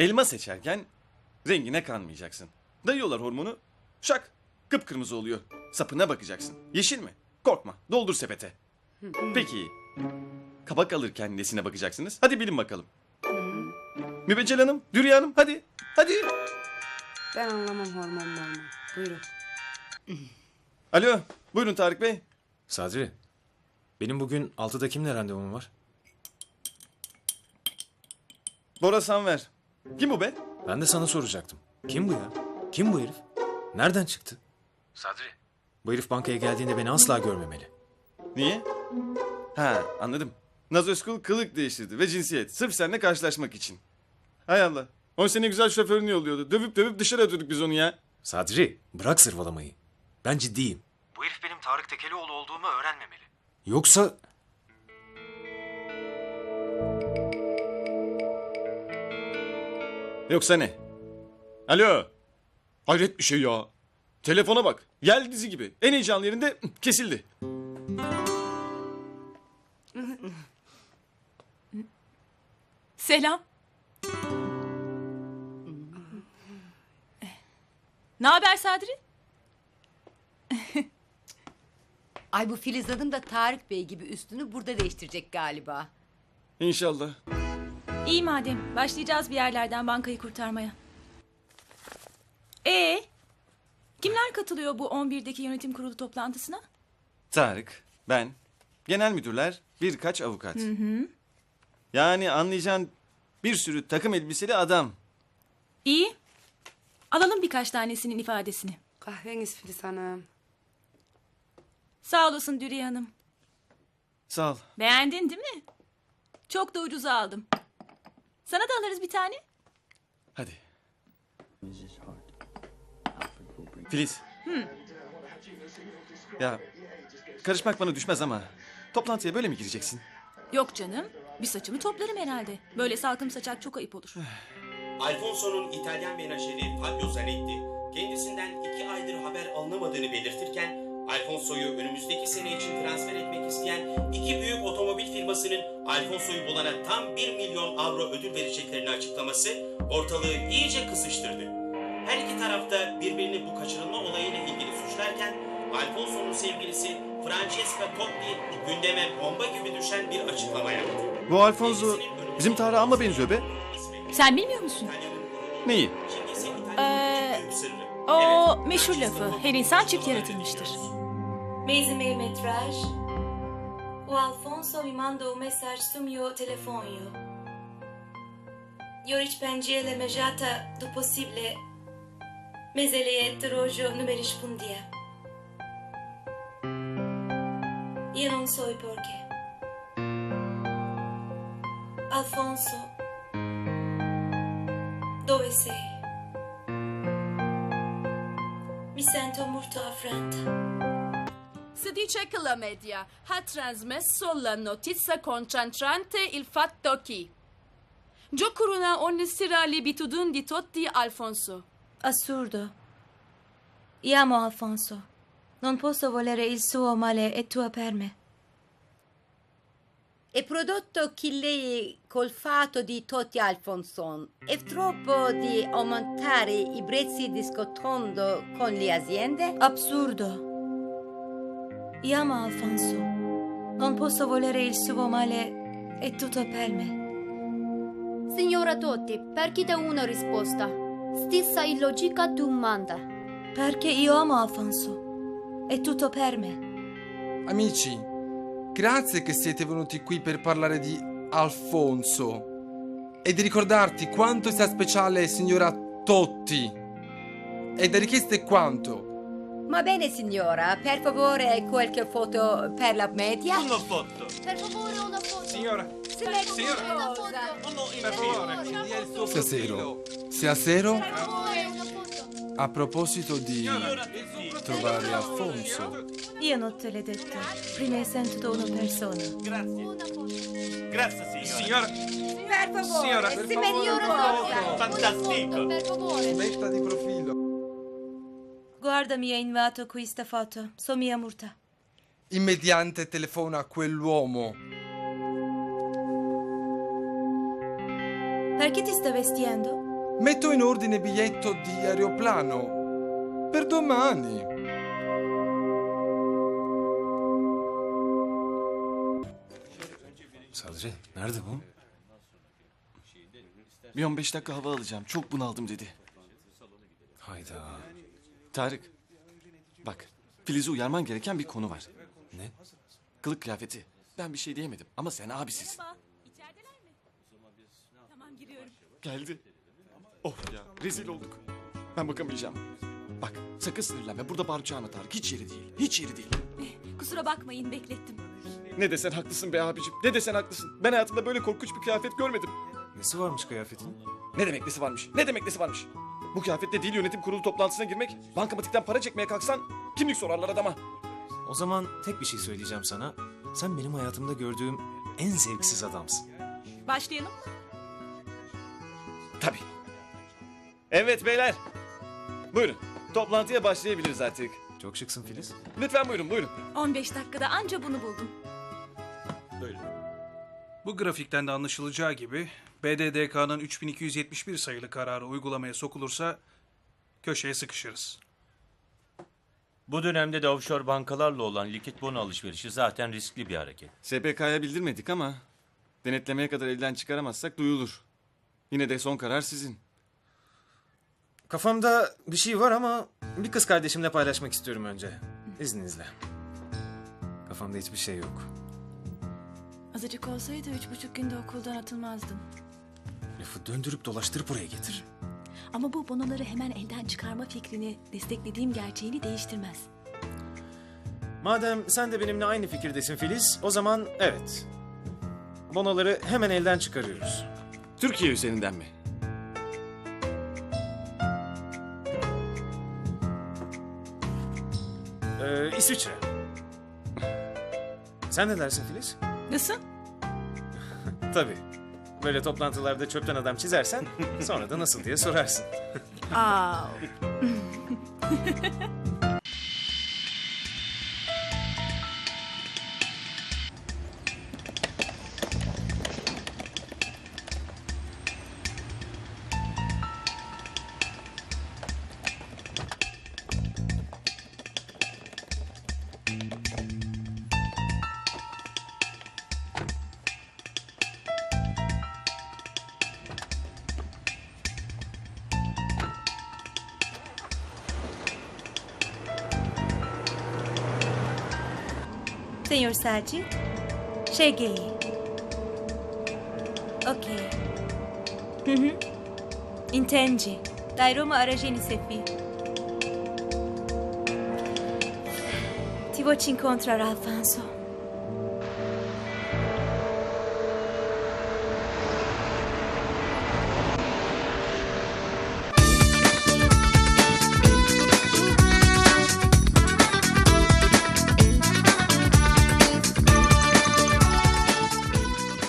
Elma seçerken rengine kanmayacaksın. Dayıyorlar hormonu. Şak. Kıpkırmızı oluyor. Sapına bakacaksın. Yeşil mi? Korkma. Doldur sepete. Peki. Kabak alırken nesine bakacaksınız? Hadi bilin bakalım. Mübeccel Hanım, Dürüye Hanım hadi. Hadi. Ben anlamam hormon hormon. Buyurun. Alo. Buyurun Tarık Bey. Sadri, benim bugün 6'da kimle randevum var? Bora Sanver. Kim bu be? Ben de sana soracaktım. Kim bu ya? Kim bu herif? Nereden çıktı? Sadri. Bu herif bankaya geldiğinde beni asla görmemeli. Niye? Ha anladım. Naz Özkul kılık değiştirdi ve cinsiyet. Sırf seninle karşılaşmak için. Hay Allah. O sene güzel şoförünü yolluyordu. Dövüp dövüp dışarı atıyorduk biz onu ya. Sadri, bırak sırvalamayı. Ben ciddiyim. Bu herif benim Tarık Tekelioğlu olduğumu öğrenmemeli. Yoksa... Yoksa ne? Alo. Hayret bir şey ya. Telefona bak. Yel dizi gibi. En heyecanlı yerinde kesildi. Selam. Ne haber Sadri? Ay bu Filiz Hanım da Tarık Bey gibi üstünü burada değiştirecek galiba. İnşallah. İyi madem. Başlayacağız bir yerlerden bankayı kurtarmaya. Ee, kimler katılıyor bu 11'deki yönetim kurulu toplantısına? Tarık, ben, genel müdürler, birkaç avukat. Yani anlayacağın bir sürü takım elbiseli adam. İyi. Alalım birkaç tanesinin ifadesini. Kahveniz Filiz Hanım. Sağ olasın Dürüye Hanım. Sağ ol. Beğendin değil mi? Çok da ucuza aldım. Sana da alırız bir tane. Hadi. Filiz. Ya karışmak bana düşmez ama toplantıya böyle mi gireceksin? Yok canım. Bir saçımı toplarım herhalde. Böyle salkım saçak çok ayıp olur. Alfonso'nun İtalyan menajeri Fabio Zanetti kendisinden iki aydır haber alınamadığını belirtirken Alfonso'yu önümüzdeki sene için transfer etmek isteyen iki büyük otomobil firmasının Alfonso'yu bulana tam 1 milyon avro ödül vereceklerini açıklaması ortalığı iyice kızıştırdı. Her iki tarafta birbirini bu kaçırılma olayıyla ilgili suçlarken Alfonso'nun sevgilisi Francesca Totti gündeme bomba gibi düşen bir açıklama yaptı. Bu Alfonso bizim Tarık'a benziyor be. Sen bilmiyor musun? Neyi? Ee, o meşhur lafı. Her insan çift yaratılmıştır. Meio metragem. o Alfonso me mandou um mensagem no meu telefone. Öğretmenci elemejata do possível. meseleye trojo não me respondia. E eu não sei porquê. Alfonso, dove sei? Mi sento muito afrenta. Dice che la media ha trasmesso la notizia concentrante il fatto che Giocoruna ogni sera libitudun di Totti Alfonso. Assurdo. Io amo Alfonso. Non posso volere il suo male e tua per me. E prodotto che lei col fatto di Totti Alfonson è troppo di aumentare i prezzi discutendo con le aziende? Absurdo. Io amo Alfonso. Non posso volere il suo male e tutto per me. Signora Totti, perché da una risposta? Stessa illogica domanda. Perché io amo Alfonso. È tutto per me. Amici, grazie che siete venuti qui per parlare di Alfonso e di ricordarti quanto sia speciale signora Totti. E da richieste quanto? Va bene signora, per favore qualche foto per la media? Per favore una foto. Signora, Se lei Signora. Una foto. per favore, Una il foto. suo profilo. Sia sero, Per favore una foto. a proposito di trovare Alfonso. Io non te l'ho detto. Prima sento da una persona. Una foto. Signora, Per favore, Signora, se per favore, una una. Una foto, per favore. metta di profilo. Guarda mi ha inviato questa foto. So mia murta. Immediante telefona a quell'uomo. Perché ti sta vestendo? Metto in ordine biglietto di aeroplano. Per domani. Sadri nerede bu? Bir 15 dakika hava alacağım. Çok bunaldım dedi. Hayda. Tarık. Bak Filiz'i uyarman gereken bir konu var. Ne? Kılık kıyafeti. Ben bir şey diyemedim ama sen abisisin. Merhaba. İçerideler mi? Tamam giriyorum. Geldi. Of ya rezil olduk. Ben bakamayacağım. Bak sakın sinirlenme. Burada bağıracağına Tarık. Hiç yeri değil. Hiç yeri değil. Kusura bakmayın beklettim. Ne desen haklısın be abicim. Ne desen haklısın. Ben hayatımda böyle korkunç bir kıyafet görmedim. Nesi varmış kıyafetin? Ne demek nesi varmış? Ne demek nesi varmış? Bu kıyafetle değil yönetim kurulu toplantısına girmek, bankamatikten para çekmeye kalksan kimlik sorarlar adama. O zaman tek bir şey söyleyeceğim sana. Sen benim hayatımda gördüğüm en zevksiz adamsın. Başlayalım mı? Tabii. Evet beyler. Buyurun. Toplantıya başlayabiliriz artık. Çok şıksın Filiz. Lütfen buyurun buyurun. 15 dakikada anca bunu buldum. Bu grafikten de anlaşılacağı gibi BDDK'nın 3271 sayılı kararı uygulamaya sokulursa köşeye sıkışırız. Bu dönemde de offshore bankalarla olan likit bono alışverişi zaten riskli bir hareket. SPK'ya bildirmedik ama denetlemeye kadar elden çıkaramazsak duyulur. Yine de son karar sizin. Kafamda bir şey var ama bir kız kardeşimle paylaşmak istiyorum önce. İzninizle. Kafamda hiçbir şey yok. Azıcık olsaydı üç buçuk günde okuldan atılmazdın. Lafı döndürüp dolaştırıp buraya getir. Ama bu bonoları hemen elden çıkarma fikrini desteklediğim gerçeğini değiştirmez. Madem sen de benimle aynı fikirdesin Filiz, o zaman evet. Bonoları hemen elden çıkarıyoruz. Türkiye üzerinden mi? Ee, İsviçre. Sen ne dersin Filiz? Nasıl? Tabii. Böyle toplantılarda çöpten adam çizersen sonra da nasıl diye sorarsın. Aa. Senhor Sadi? Cheguei. Ok. Uhum. Entendi. Dairuma tá, Arajini Sefi. Te vou te encontrar, Alfonso.